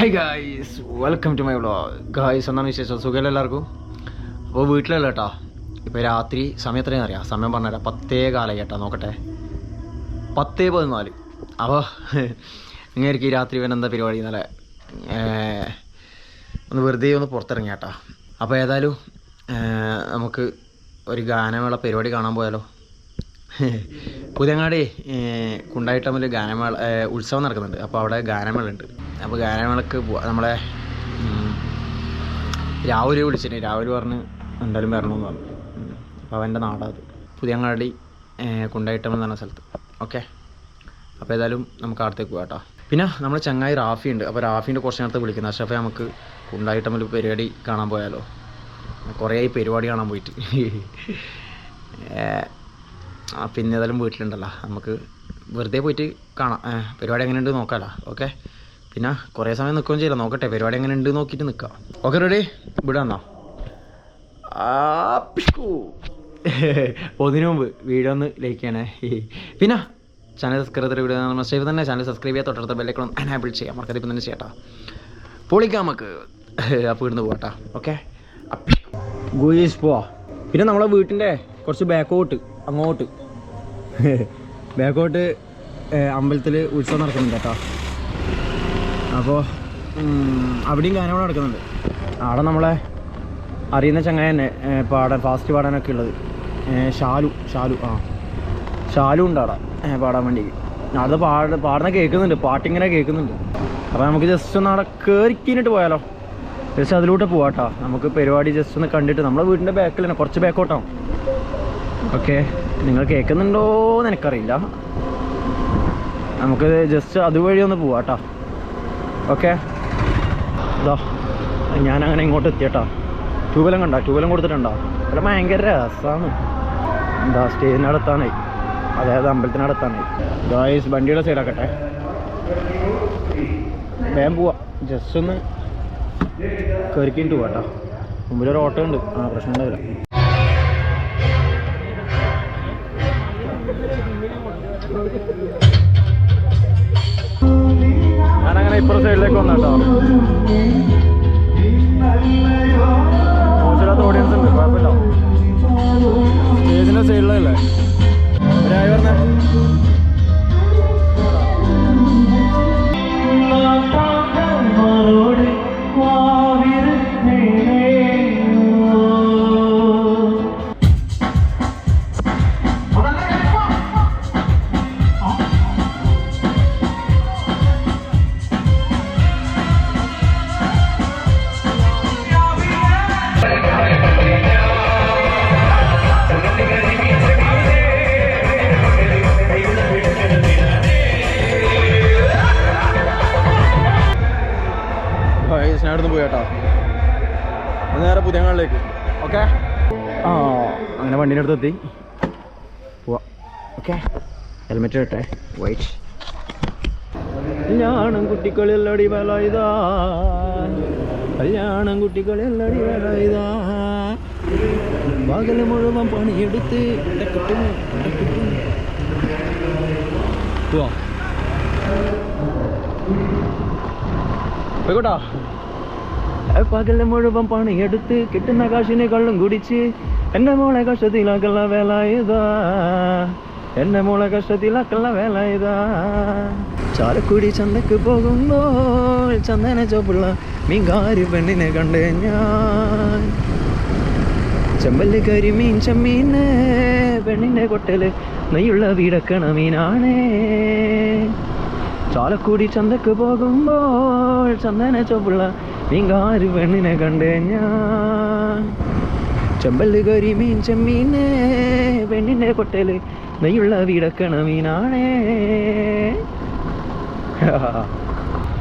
Hi guys welcome to my vlog guys എന്നാണ് വിശേഷം? സുഖമല്ല എല്ലാവർക്കും? അപ്പോൾ വീട്ടിലല്ല കേട്ടോ. ഇപ്പോൾ രാത്രി സമയം എത്രയാണെന്ന് അറിയാം. സമയം പറഞ്ഞുതരാം. പത്തേ കാലം കേട്ടോ നോക്കട്ടെ. പത്തേ പതിനാല്. അപ്പോൾ ഇങ്ങനെയായിരിക്കും ഈ രാത്രി വേണം എന്താ പരിപാടി ഇന്നലെ? ഒന്ന് വെറുതെ ഒന്ന് പുറത്തിറങ്ങി കേട്ടോ. അപ്പോൾ ഏതായാലും നമുക്ക് ഒരു ഗാനമേള പരിപാടി കാണാൻ പോയാലോ. പുതിയങ്ങാടി കുണ്ടായിട്ടമ്മിൽ ഗാനമേള ഉത്സവം നടക്കുന്നുണ്ട്. അപ്പോൾ അവിടെ ഗാനമേള ഉണ്ട്. അപ്പോൾ ഗാനമേളക്ക് നമ്മളെ രാഹുൽ വിളിച്ചിട്ട് രാഹുൽ പറഞ്ഞ് എന്തായാലും വരണമെന്ന് പറഞ്ഞു. അപ്പോൾ അവന്റെ നാടാത്. പുതിയങ്ങാടി കുണ്ടായിട്ടം എന്ന് പറഞ്ഞ സ്ഥലത്ത്. ഓക്കെ? അപ്പോൾ ഏതായാലും നമുക്ക് അടുത്തേക്ക് പോകാം കേട്ടോ പിന്നെ നമ്മുടെ ചങ്ങായി റാഫി ഉണ്ട്. അപ്പോൾ റാഫീന്റെ കുറച്ച് നേരത്തെ വിളിക്കുന്നത് അഷഫെ നമുക്ക് കുണ്ടായിട്ടമ്മൽ പരിപാടി കാണാൻ പോയാലോ? കുറേ ആയി പരിപാടി കാണാൻ പോയിട്ട്. പിന്നെ ഏതായാലും വീട്ടിലുണ്ടല്ലോ. നമുക്ക് വെറുതെ പോയിട്ട് കാണാം. പരിപാടി എങ്ങനെയുണ്ട് നോക്കാമല്ലോ ഓക്കെ? പിന്നെ കുറേ സമയം നിൽക്കുകയും ചെയ്യില്ല. നോക്കട്ടെ പരിപാടി എങ്ങനെ ഉണ്ട് നോക്കിയിട്ട് നിൽക്കാം. ഓക്കെ റെഡി ഇവിടെ ആ ഒന്നിനു മുമ്പ് വീഡിയോ ഒന്ന് ലൈക്ക് ചെയ്യണേ. പിന്നെ ചാനൽ സബ്സ്ക്രൈബ് ചെയ്ത വീഡിയോ ചെയ്ത് തന്നെ ചാനൽ സബ്സ്ക്രൈബ് ചെയ്യാൻ തൊട്ടടുത്ത ബെല്ലൈക്കണം എനാബിൾ ചെയ്യാം. മറക്കാതെ ഇപ്പം തന്നെ ചെയ്യട്ടാ പൊളിക്കാം നമുക്ക്. അപ്പോൾ ഇവിടുന്ന് പോകട്ടാ ഓക്കെ ഗുയീസ് പോവാ. പിന്നെ നമ്മളെ വീട്ടിന്റെ കുറച്ച് ബാക്കോട്ട് അങ്ങോട്ട്. ബാക്കോട്ട് അമ്പലത്തിൽ ഉത്സവം നടക്കുന്നുണ്ട് കേട്ടോ അപ്പോൾ അവിടെയും ഗാനമേള നടക്കുന്നുണ്ട്. അവിടെ നമ്മളെ അറിയുന്ന ചങ്ങായി തന്നെ പാടാൻ ഫാസ്റ്റ് പാടാനൊക്കെ ഉള്ളത്. ഷാലു ഷാലു ആ. ഷാലു ഉണ്ട് അവിടെ പാടാൻ വേണ്ടി അവിടെ പാട പാടുന്ന കേൾക്കുന്നുണ്ട് പാട്ടിങ്ങനെ കേൾക്കുന്നുണ്ട്. അപ്പോൾ നമുക്ക് ജസ്റ്റ് ഒന്ന് അവിടെ കയറിക്കിനിട്ട് പോയാലോ? ജസ്റ്റ് അതിലൂടെ പോവാട്ടോ നമുക്ക് പരിപാടി ജസ്റ്റ് ഒന്ന് കണ്ടിട്ട് നമ്മളെ വീടിന്റെ ബാക്കിൽ തന്നെ കുറച്ച് ബാക്കോട്ടാവും ഓക്കെ നിങ്ങൾ കേൾക്കുന്നുണ്ടോ എന്ന് എനിക്കറിയില്ല. നമുക്ക് ജസ്റ്റ് അതുവഴി ഒന്ന് പോവാട്ടോ ഓക്കെ. ഇതാ ഞാനങ്ങനെ ഇങ്ങോട്ട് എത്തിയട്ടാ. ട്യൂബലം കണ്ട? ട്യൂബലം കൊടുത്തിട്ടുണ്ടോ? അല്ല ഭയങ്കര രസമാണ് എന്താ സ്റ്റേജിനടുത്താണ്. അതായത് അമ്പലത്തിനടുത്താണ്. ഗായ്സ് വണ്ടിയുടെ സൈഡാക്കട്ടെ. വേഗം പോവാ. ജസ്റ്റ് ഒന്ന് കയറിക്കിട്ട് പോവാട്ടോ മുമ്പിലൊരു ഓട്ടോ ഉണ്ട് ആ പ്രശ്നം ഉണ്ടാവില്ല ഇപ്പുറത്തെ സൈഡിലേക്ക് വന്നാട്ടോ മോശമില്ലാത്ത ഓഡിയൻസ് ഉണ്ട്. സ്നാടുന്ന് പോയി കേട്ടോ. നേരെ പുതിയങ്ങളിലേക്ക് ഓക്കെ ആ അങ്ങനെ വണ്ടീന്റെ അടുത്ത് എത്തി. പോവാം. ഓക്കെ ഹെൽമെറ്റ് ഇട്ടെ വൈറ്റ് കല്യാണം കുട്ടികളിലടി വേല ഇതാ കല്യാണം കുട്ടികളിലടി വേല ഇതാ പകൽ മുഴുവൻ പണിയെടുത്ത് പോവാം. പോയിക്കോട്ടോ. പകൽ മുഴുവൻ പണിയെടുത്ത് കിട്ടുന്ന കാശിനെ കള്ളും കുടിച്ച് എന്റെ മോളെ കഷ്ടത്തിലാക്കുള്ള വേല ഇതാ. എന്റെ മോളെ കഷ്ടത്തിലാക്കുള്ള വേല ഇതാ. ചാലക്കുടി ചന്തക്ക് പോകുമ്പോൾ ചന്ദന ചോപ്പുള്ള മീൻകാരി പെണ്ണിനെ കണ്ട് ഞാൻ. ചെമ്പൽ കരിമീൻ ചെമ്മീന് പെണ്ണിന്റെ കൊട്ടൽ നെയ്യുള്ള വീടക്കണ മീനാണേ. ചാലക്കുടി ചന്തക്ക് പോകുമ്പോൾ ചന്ദന ചോപ്പുള്ള നിങ്ങാരു പെണ്ണിനെ കണ്ട് ഞാൻ. ചെമ്പൽ കരിമീൻ ചെമ്മീനെ പെണ്ണിന്റെ കൊട്ടൽ നെയ്യുള്ള വീടക്കണ മീനാണേ.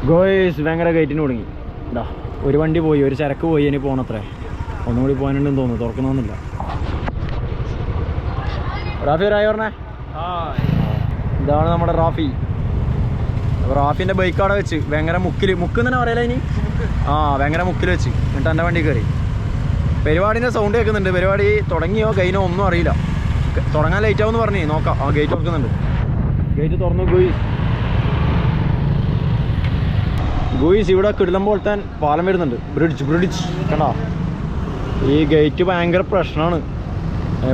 ഗോയ്സ് ഭയങ്കര കയറ്റിന് തുടങ്ങി. ഇതാ ഒരു വണ്ടി പോയി ഒരു ചരക്ക് പോയി ഇനി പോണത്രേ. ഒന്നും കൂടി പോകാനുണ്ടെന്ന് തോന്നുന്നു തുറക്കണമെന്നില്ല. റാഫി ഒരായി പറഞ്ഞേ. ഇതാണ് നമ്മുടെ റാഫി. റാഫിന്റെ ബൈക്ക് അവിടെ വെച്ച്. ഭയങ്കര മുക്കിൽ മുക്ക് തന്നെ പറയല ഇനി ആ ഭയങ്കര മുക്കിൽ വെച്ച്. എന്നിട്ട് എന്റെ വണ്ടി കയറി പരിപാടിന്റെ സൗണ്ട് കേൾക്കുന്നുണ്ട്. പരിപാടി തുടങ്ങിയോ കഴിഞ്ഞോ ഒന്നും അറിയില്ല. തുടങ്ങാൻ ലേറ്റ് ആവുമെന്ന് പറഞ്ഞു. നോക്കാം. ആ ഗേറ്റ് തുറക്കുന്നുണ്ട്. ഗേറ്റ് തുറന്നു. പോയി ഗോയിസ് ഇവിടെ കിടിലം പോലത്തെ പാലം വരുന്നുണ്ട്. ബ്രിഡ്ജ് ബ്രിഡ്ജ് കണ്ടാ? ഈ ഗേറ്റ് ഭയങ്കര പ്രശ്നമാണ്.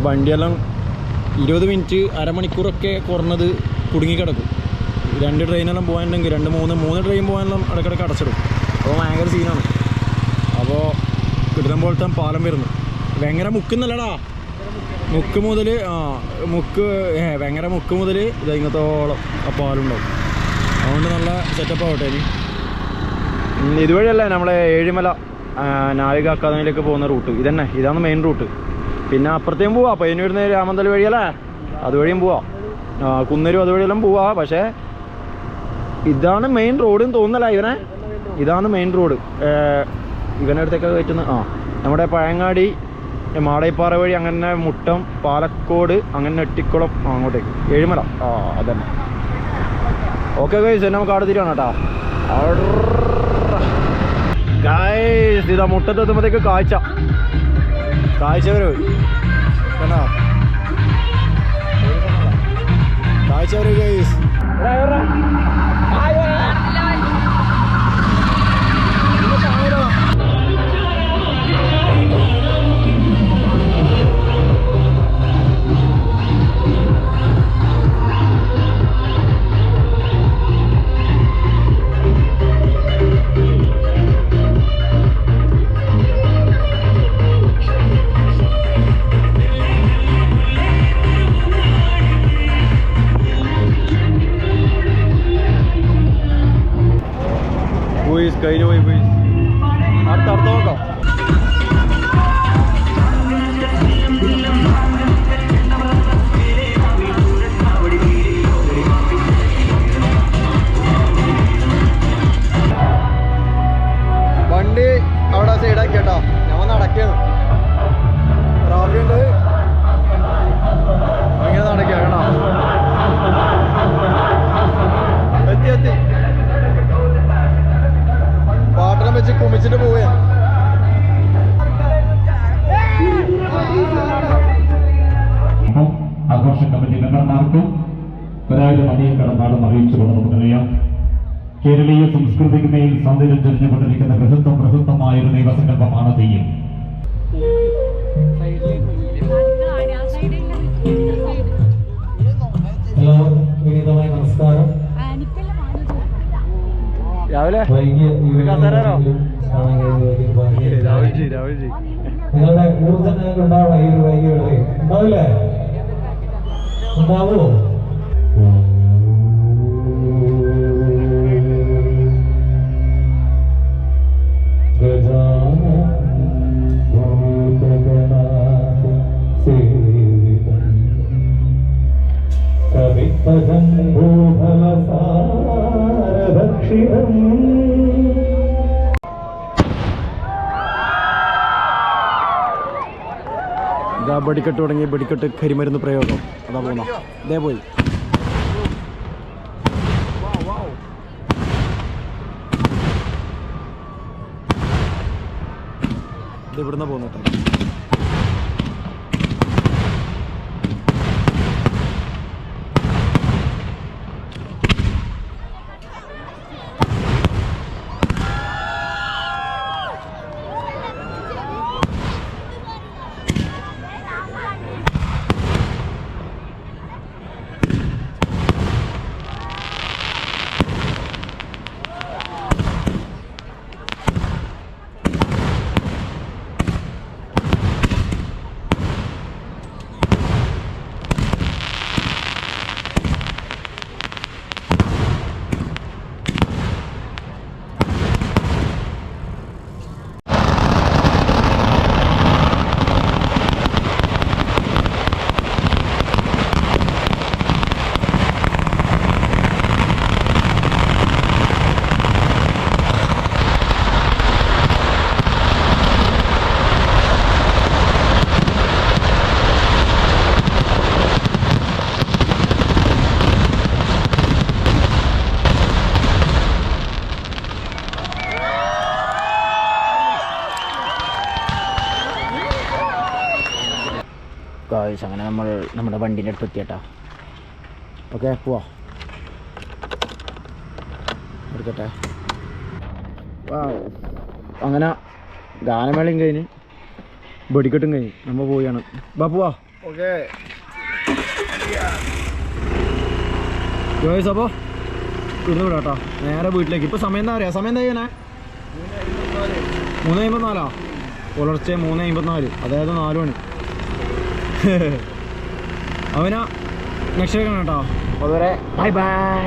വണ്ടിയെല്ലാം ഇരുപത് മിനിറ്റ് അരമണിക്കൂറൊക്കെ കുറഞ്ഞത് കുടുങ്ങിക്കിടക്കും. രണ്ട് ട്രെയിനെല്ലാം പോകാനുണ്ടെങ്കിൽ രണ്ട് മൂന്ന് മൂന്ന് ട്രെയിൻ പോകാനെല്ലാം ഇടയ്ക്കിടയ്ക്ക് അടച്ചിടും. അപ്പോൾ ഭയങ്കര സീനാണ് അപ്പോൾ കിട്ടുന്ന പോലത്തെ പാലം വരുന്നു. ഭയങ്കര മുക്കുന്നല്ലടാ മുക്ക് മുതൽ ആ മുക്ക് ഭയങ്കര മുക്ക് മുതൽ ഇതങ്ങത്തോളം ആ പാലുണ്ടാവും. അതുകൊണ്ട് നല്ല സെറ്റപ്പ് ആവട്ടെ ഇനി. ഇതുവഴിയല്ലേ നമ്മളെ ഏഴിമല നാവിക അക്കാദമിയിലേക്ക് പോകുന്ന റൂട്ട്. ഇതന്നെ ഇതാണ് മെയിൻ റൂട്ട്. പിന്നെ അപ്പുറത്തേയും പോവാം. പോവാ പയ്യന്നൂരിന്ന് രാമന്തൽ വഴിയല്ലേ? അതുവഴിയും പോവാം. കുന്നരും അതുവഴിയെല്ലാം പോവാം. പക്ഷേ ഇതാണ് മെയിൻ റോഡ് തോന്നുന്നല്ല ഇവനെ? ഇതാണ് മെയിൻ റോഡ് ഇവന്റെ അടുത്തേക്ക് കയറ്റുന്ന. ആ നമ്മുടെ പഴങ്ങാടി മാടൈപ്പാറ വഴി അങ്ങനെ മുട്ടം പാലക്കോട് അങ്ങനെ എട്ടിക്കുളം അങ്ങോട്ടേക്ക്. ഏഴുമല. ആ അതന്നെ. ഓക്കെ ഗൈസ് എന്നെ നമുക്ക് അവിടെ തിരിയാണ് കേട്ടോ. ഗൈസ് ഇതാ മുട്ടത്തെത്തുമ്പോഴത്തേക്ക് കാഴ്ച. കാഴ്ച വരെ കണ്ടോ? കാഴ്ച വരെ ഗൈസ് വെച്ച് കുമിച്ചിട്ട് പോവുകയാണ് ആഘോഷ കമ്മിറ്റി മെമ്പർമാർക്കും ഒരായിരം അധികം കടന്നാളും അറിയിച്ചുകൊണ്ട് നമുക്കറിയാം കേരളീയ സംസ്കൃതിക്ക് മേൽ സൗന്ദര്യം ചൊരിഞ്ഞുകൊണ്ടിരിക്കുന്ന പ്രസിദ്ധം പ്രസിദ്ധമായ ഒരു ദൈവസങ്കല്പമാണ് തെയ്യം. രാഹുൽജി രാഹുൽജി നിങ്ങളുടെ ഊർജം ഞങ്ങൾക്ക് ഉണ്ടാവണം ഈ ഒരു ഉണ്ടാവില്ലേ? ഉണ്ടാവോ? വെടിക്കെട്ട് തുടങ്ങി വെടിക്കെട്ട് കരിമരുന്ന് പ്രയോഗം. അതാ പോന്ന. ഇതേ പോയി. ഇവിടുന്ന് പോകുന്നട്ടെ ഗായ്സ് അങ്ങനെ നമ്മൾ നമ്മുടെ വണ്ടീന്റെ അടുത്ത് എത്തിയട്ടാ. ഓക്കെ പോവാ. എടുക്കട്ടെ. അങ്ങനെ ഗാനമേളയും കഴിഞ്ഞ് വെടിക്കെട്ടും കഴിഞ്ഞ് നമ്മൾ പോവുകയാണ് ബാ പോവാ. ഓക്കെ ജോയ്സ് അപ്പോൾ ഇവിടുന്ന് വിടാം കേട്ടോ നേരെ വീട്ടിലേക്ക്. ഇപ്പോൾ സമയം എന്താ പറയുക സമയം എന്താ ചെയ്യാനേ മൂന്ന് അമ്പത്തിനാലാ പുലർച്ചെ മൂന്ന് അമ്പത്തിനാല് അതായത് നാല് മണി. അവനാ നെക്സ്റ്റ് കേട്ടോ. അതുവരെ ബൈ ബൈ